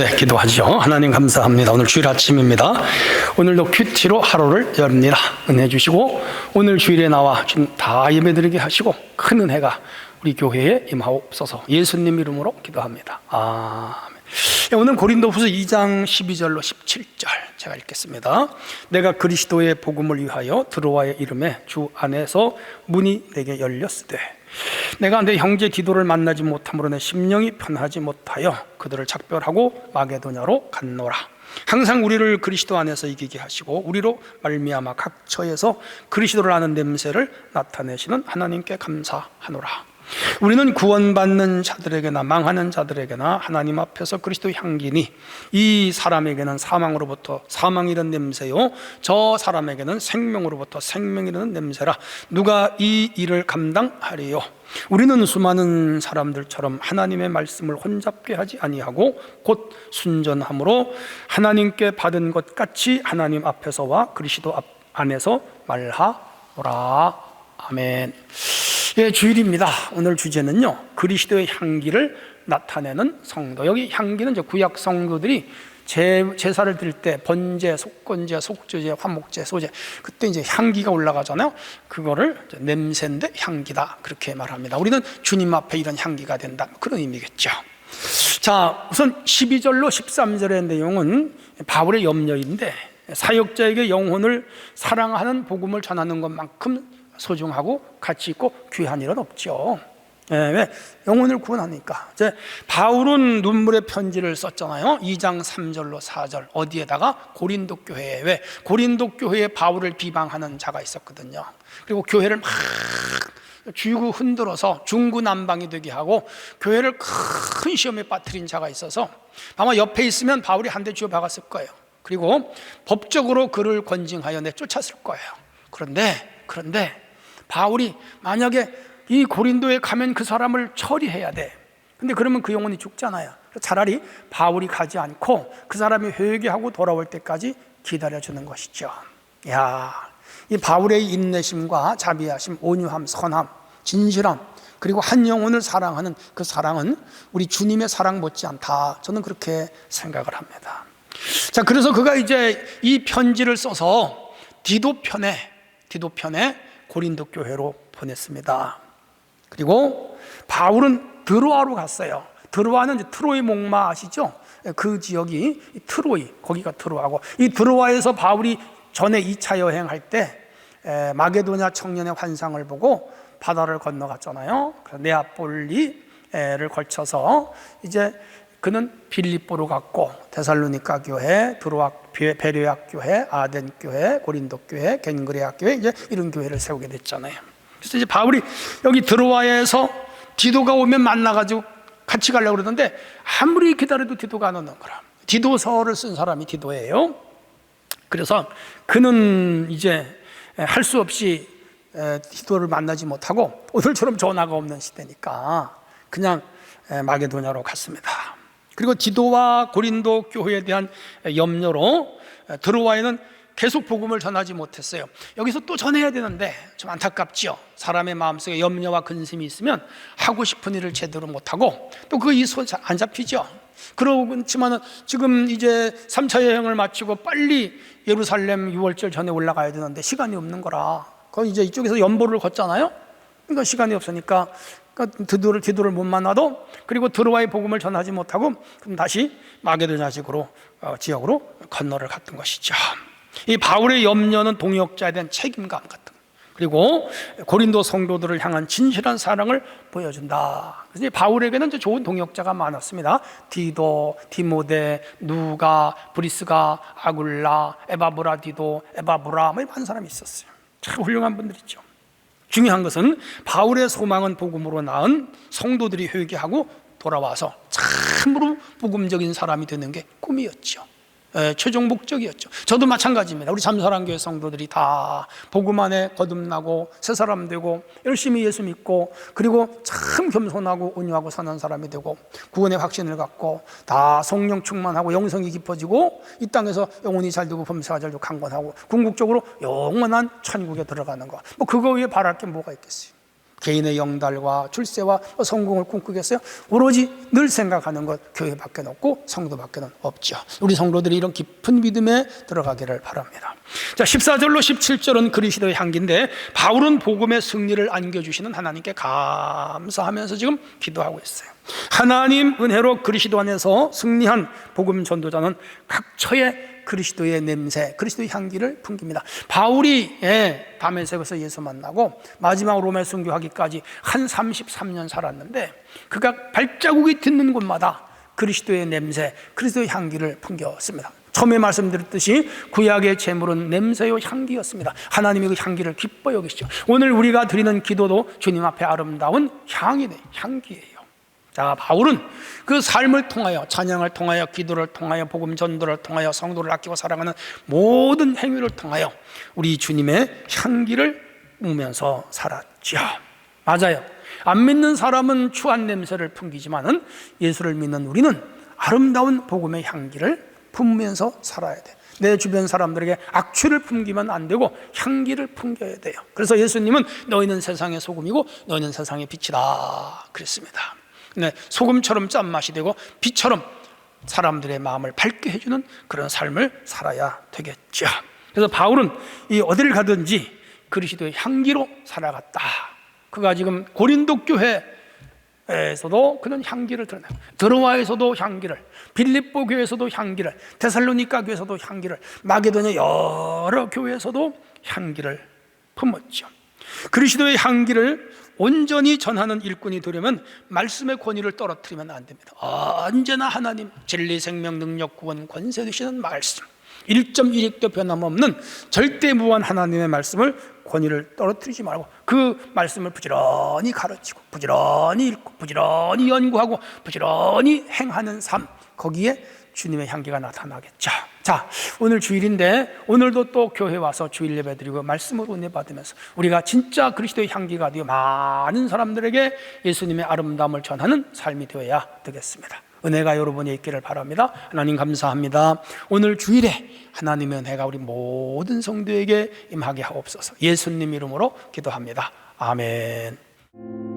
네, 기도하죠. 하나님 감사합니다. 오늘 주일 아침입니다. 오늘도 큐티로 하루를 엽니다. 은혜 주시고 오늘 주일에 나와 다 예배드리게 하시고 큰 은혜가 우리 교회에 임하옵소서. 예수님 이름으로 기도합니다. 아멘. 예, 오늘 고린도후서 2장 12절로 17절 제가 읽겠습니다. 내가 그리스도의 복음을 위하여 드로아의 이름에 주 안에서 문이 내게 열렸으되 내가 내 형제 디도를 만나지 못함으로 내 심령이 편하지 못하여 그들을 작별하고 마게도냐로 갔노라. 항상 우리를 그리스도 안에서 이기게 하시고 우리로 말미암아 각 처에서 그리스도를 아는 냄새를 나타내시는 하나님께 감사하노라. 우리는 구원받는 자들에게나 망하는 자들에게나 하나님 앞에서 그리스도 향기니 이 사람에게는 사망으로부터 사망이라는 냄새요. 저 사람에게는 생명으로부터 생명이라는 냄새라. 누가 이 일을 감당하리요? 우리는 수많은 사람들처럼 하나님의 말씀을 혼잡게 하지 아니하고 곧 순전함으로 하나님께 받은 것 같이 하나님 앞에서와 그리스도 앞 안에서 말하노라. 아멘. 예, 주일입니다. 오늘 주제는요, 그리스도의 향기를 나타내는 성도. 여기 향기는 이제 구약 성도들이 제, 제사를 드릴 때 번제, 속건제, 속죄제, 화목제, 소제 그때 이제 향기가 올라가잖아요. 그거를 냄새인데 향기다 그렇게 말합니다. 우리는 주님 앞에 이런 향기가 된다 그런 의미겠죠. 자, 우선 12절로 13절의 내용은 바울의 염려인데 사역자에게 영혼을 사랑하는 복음을 전하는 것만큼 소중하고 가치 있고 귀한 일은 없죠. 예, 왜? 영혼을 구원하니까. 이제 바울은 눈물의 편지를 썼잖아요. 2장 3절로 4절. 어디에다가? 고린도 교회에. 왜? 고린도 교회에 바울을 비방하는 자가 있었거든요. 그리고 교회를 막 쥐고 흔들어서 중구난방이 되게 하고 교회를 큰 시험에 빠뜨린 자가 있어서 아마 옆에 있으면 바울이 한 대 쥐어 박았을 거예요. 그리고 법적으로 그를 권징하여 내쫓았을 거예요. 그런데, 그런데 바울이 만약에 이 고린도에 가면 그 사람을 처리해야 돼. 근데 그러면 그 영혼이 죽잖아요. 차라리 바울이 가지 않고 그 사람이 회개하고 돌아올 때까지 기다려주는 것이죠. 야, 이 바울의 인내심과 자비하심, 온유함, 선함, 진실함, 그리고 한 영혼을 사랑하는 그 사랑은 우리 주님의 사랑 못지않다. 저는 그렇게 생각을 합니다. 자, 그래서 그가 이제 이 편지를 써서 디도 편에, 디도 편에 고린도 교회로 보냈습니다. 그리고 바울은 드로아로 갔어요. 드로아는 트로이 목마 아시죠? 그 지역이 트로이, 거기가 트로아고 이 드로아에서 바울이 전에 2차 여행할 때 마게도냐 청년의 환상을 보고 바다를 건너갔잖아요. 네아폴리를 걸쳐서 이제 그는 빌립보로 갔고 데살로니가 교회, 드로아 베레악 교회, 아덴 교회, 고린도 교회, 겐그레아 교회 이제 이런 교회를 세우게 됐잖아요. 그래서 이제 바울이 여기 드로아에서 디도가 오면 만나가지고 같이 가려고 그러는데 아무리 기다려도 디도가 안 오는 거라. 디도서를 쓴 사람이 디도예요. 그래서 그는 이제 할 수 없이 디도를 만나지 못하고 오늘처럼 전화가 없는 시대니까 그냥 마게도냐로 갔습니다. 그리고 디도와 고린도 교회에 대한 염려로 드로아에는 계속 복음을 전하지 못했어요. 여기서 또 전해야 되는데 좀 안타깝지요. 사람의 마음속에 염려와 근심이 있으면 하고 싶은 일을 제대로 못하고 또 그이손안 잡히죠. 그렇지만 은 지금 이제 3차 여행을 마치고 빨리 예루살렘 6월절 전에 올라가야 되는데 시간이 없는 거라. 그 이제 이쪽에서 연보를 걷잖아요. 그러니까 시간이 없으니까 그러니까 기도를 못 만나도 그리고 드로와의 복음을 전하지 못하고 그럼 다시 마게도냐 지역으로 어, 지역으로 건너를 갔던 것이죠. 이 바울의 염려는 동역자에 대한 책임감 같은 그리고 고린도 성도들을 향한 진실한 사랑을 보여준다. 그래서 바울에게는 좋은 동역자가 많았습니다. 디도, 디모데, 누가, 브리스가, 아굴라, 에바브라디도, 에바브라 뭐 많은 사람이 있었어요. 참 훌륭한 분들이죠. 중요한 것은 바울의 소망은 복음으로 낳은 성도들이 회개하고 돌아와서 참으로 복음적인 사람이 되는 게 꿈이었죠. 에, 최종 목적이었죠. 저도 마찬가지입니다. 우리 잠사랑교회 성도들이 다 복음 안에 거듭나고 새 사람 되고 열심히 예수 믿고 그리고 참 겸손하고 온유하고 선한 사람이 되고 구원의 확신을 갖고 다 성령 충만하고 영성이 깊어지고 이 땅에서 영혼이 잘 되고 범사가 잘 되고 강건하고 궁극적으로 영원한 천국에 들어가는 것. 뭐 그거 위에 바랄 게 뭐가 있겠어요. 개인의 영달과 출세와 성공을 꿈꾸겠어요? 오로지 늘 생각하는 것 교회밖에 없고 성도밖에 없죠. 우리 성도들이 이런 깊은 믿음에 들어가기를 바랍니다. 자, 14절로 17절은 그리스도의 향기인데 바울은 복음의 승리를 안겨 주시는 하나님께 감사하면서 지금 기도하고 있어요. 하나님 은혜로 그리스도 안에서 승리한 복음 전도자는 각처에 그리스도의 냄새, 그리스도의 향기를 풍깁니다. 바울이 예, 다메섹에서 예수 만나고 마지막 로마 순교하기까지 한 33년 살았는데 그가 발자국이 딛는 곳마다 그리스도의 냄새, 그리스도의 향기를 풍겼습니다. 처음에 말씀드렸듯이 구약의 제물은 냄새요 향기였습니다. 하나님이 그 향기를 기뻐 여기시죠. 오늘 우리가 드리는 기도도 주님 앞에 아름다운 향이네, 향기예요. 자, 바울은 그 삶을 통하여 찬양을 통하여 기도를 통하여 복음 전도를 통하여 성도를 아끼고 사랑하는 모든 행위를 통하여 우리 주님의 향기를 우면서 살았죠. 맞아요. 안 믿는 사람은 추한 냄새를 풍기지만은 예수를 믿는 우리는 아름다운 복음의 향기를 품으면서 살아야 돼. 내 주변 사람들에게 악취를 풍기면 안 되고 향기를 풍겨야 돼요. 그래서 예수님은 너희는 세상의 소금이고 너희는 세상의 빛이다 그랬습니다. 네, 소금처럼 짠맛이 되고 빛처럼 사람들의 마음을 밝게 해주는 그런 삶을 살아야 되겠죠. 그래서 바울은 이 어디를 가든지 그리스도의 향기로 살아갔다. 그가 지금 고린도 교회에서도 그런 향기를 드러내고 드로아에서도 향기를 빌립보 교회에서도 향기를 데살로니가 교회에서도 향기를 마게도냐 여러 교회에서도 향기를 품었죠. 그리스도의 향기를 온전히 전하는 일꾼이 되려면 말씀의 권위를 떨어뜨리면 안 됩니다. 언제나 하나님 진리 생명 능력 구원 권세 되시는 말씀 1.1익도 변함없는 절대 무한 하나님의 말씀을 권위를 떨어뜨리지 말고 그 말씀을 부지런히 가르치고 부지런히 읽고 부지런히 연구하고 부지런히 행하는 삶 거기에 주님의 향기가 나타나겠죠. 자, 오늘 주일인데 오늘도 또 교회 와서 주일 예배 드리고 말씀으로 은혜 받으면서 우리가 진짜 그리스도의 향기가 되어 많은 사람들에게 예수님의 아름다움을 전하는 삶이 되어야 되겠습니다. 은혜가 여러분이 있기를 바랍니다. 하나님 감사합니다. 오늘 주일에 하나님의 은혜가 우리 모든 성도에게 임하게 하옵소서. 예수님 이름으로 기도합니다. 아멘.